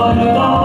我知道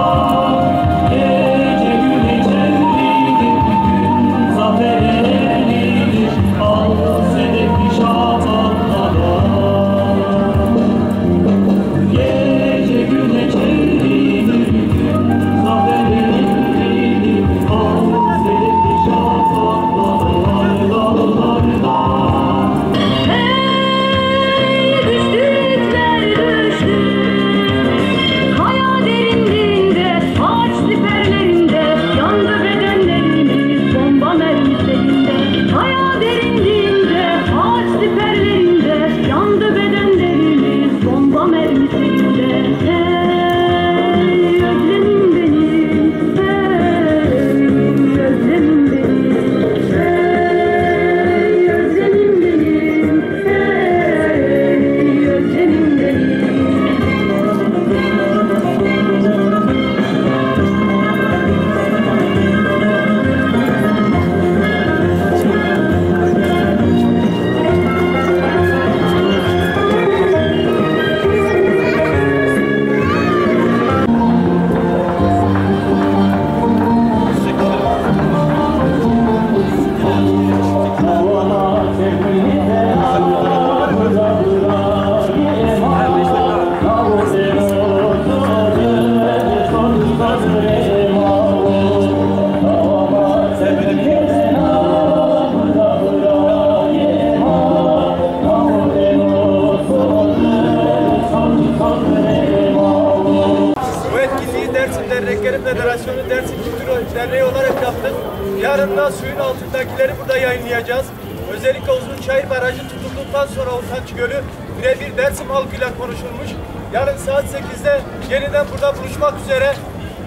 Federasyonu Dersim Kültür Derneği olarak yaptık. Yarın da suyun altındakileri burada yayınlayacağız. Özellikle Uzunçayır Barajı tutulduktan sonra Utanç Gölü birebir Dersim halkıyla konuşulmuş. Yarın saat 8'de yeniden burada buluşmak üzere.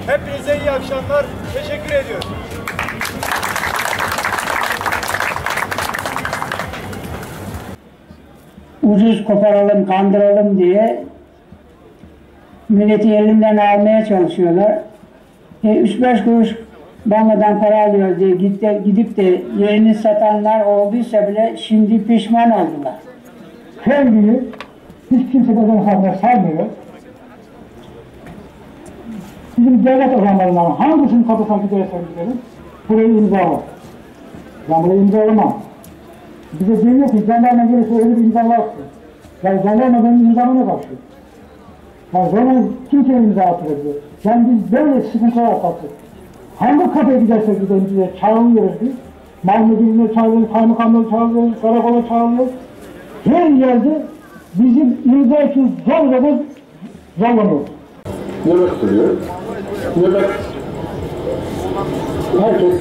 Hepinize iyi akşamlar. Teşekkür ediyorum. ucuz koparalım, kandıralım diye milleti elinden almaya çalışıyorlar. E, 3-5 kuruş bankadan para alıyor diye de, gidip de yerini satanlar olduysa bile şimdi pişman oldular. Sevgili hiç kimse de fazla saymıyor. Bizim devlet organlarından hangisinin kapısına gidersen gidelim, burayı imzala. Ben burayı imzalamam. Bize diyor ki jandarma gelirse öyle bir imzalarsın. Yani jandarma benim imzamına karşı. Yani zaman kimse imza atabilir. Yani biz böyle sıkıntılar atlattık. Hangi kafeye gidersek gidelim diye çağırıyoruz biz. Mal müdürlüğüne çağırıyoruz, kaymakamlığı çağırıyoruz, karakola çağırıyoruz. Her yerde bizim imza için zor zaman zorlanıyoruz. nöbet duruyor. Nöbet herkes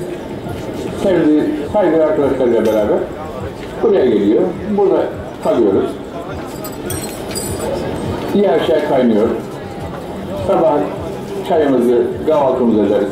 sevdiği, saygılı arkadaşlarıyla beraber buraya geliyor. Burada kalıyoruz. İyi her şey kaynıyor. Sabah çayımızı, kahvaltımızı ederiz.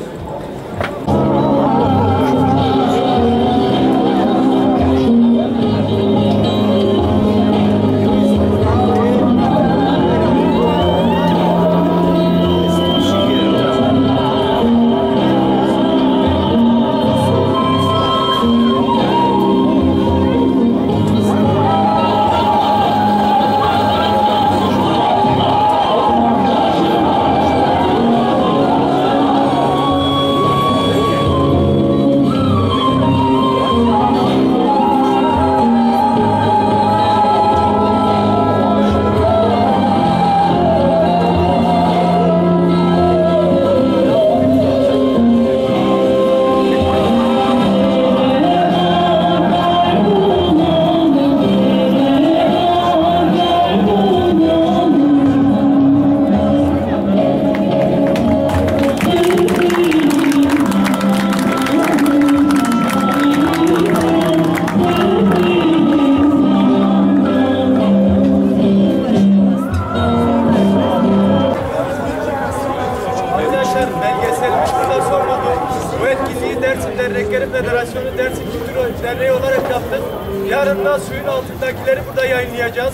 Derneği olarak yaptık. Yarın da suyun altındakileri burada yayınlayacağız.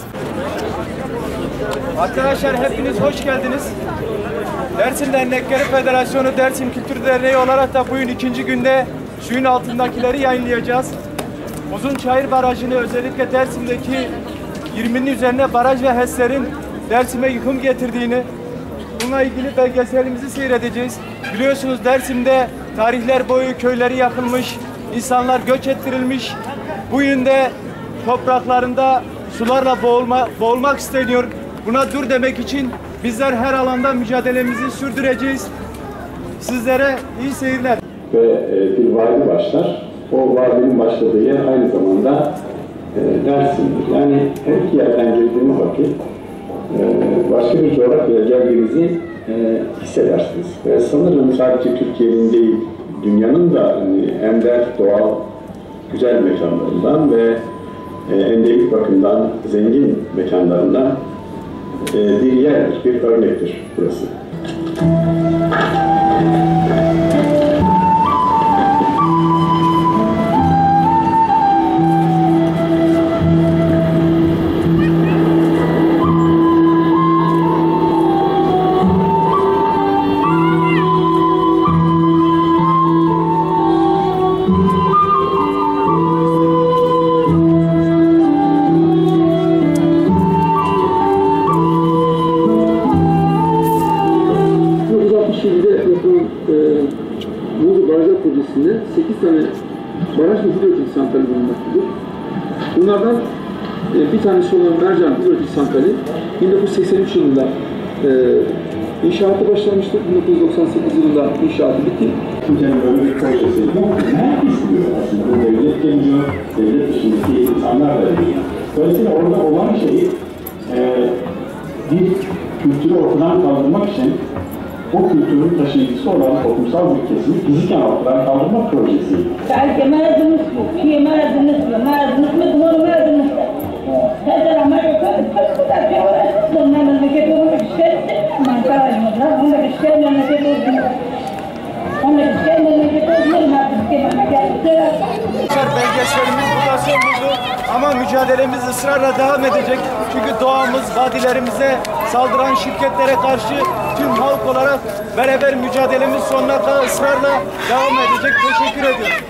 Arkadaşlar hepiniz hoş geldiniz. Dersim Dernekleri Federasyonu Dersim Kültür Derneği olarak da bugün ikinci günde suyun altındakileri yayınlayacağız. Uzunçayır Barajı'nı özellikle Dersim'deki 20'nin üzerine baraj ve HES'lerin Dersim'e yıkım getirdiğini, bununla ilgili belgeselimizi seyredeceğiz. Biliyorsunuz Dersim'de tarihler boyu köyleri yakılmış, insanlar göç ettirilmiş. Bugün de topraklarında sularla boğulma, boğulmak isteniyor. Buna dur demek için bizler her alanda mücadelemizi sürdüreceğiz. Sizlere iyi seyirler. Ve e, bir vadi başlar. O vadinin başladığı yer aynı zamanda e. Yani her iki yerden girdiğiniz vakit e, başka bir coğrafyaya geldiğinizi e, hissedersiniz. Ve sanırım sadece Türkiye'nin değil, dünyanın da hani, ender, doğal, güzel mekanlarından ve e, endelik bakımdan zengin mekanlarından e, bir yerdir, bir örnektir burası. Barajlar Projesi'nde 8 tane baraj ve hidroelektrik santrali bulunmaktadır. Bunlardan e, bir tanesi olan Mercan Hidroelektrik Santrali 1983 yılında e, inşaatı başlamıştır. 1998 yılında inşaatı bitti. Türkiye'nin böyle bir projesi bu ne istiyor aslında? Devlet geliyor, devlet dışındaki insanlar da geliyor. Dolayısıyla orada olan şeyi e, bir kültürü ortadan kaldırmak için o kültürün taşıyıcısı olan toplumsal bir kesimi fiziken ortadan kaldırma projesi. Belki merdiniz yok, ki merdiniz yok, merdiniz mi, doğru merdiniz yok. Her zaman Amerika, çok da şey uğraşsın, ondan memleket olmak istersin, aman kararımızla, ondan ister memleket olsun. Ondan ister memleket olsun, artık ki memleket olsun. Ama mücadelemiz ısrarla devam edecek. Çünkü doğamız, vadilerimize saldıran şirketlere karşı tüm halk olarak beraber mücadelemiz sonuna kadar ısrarla devam edecek. Teşekkür ediyorum.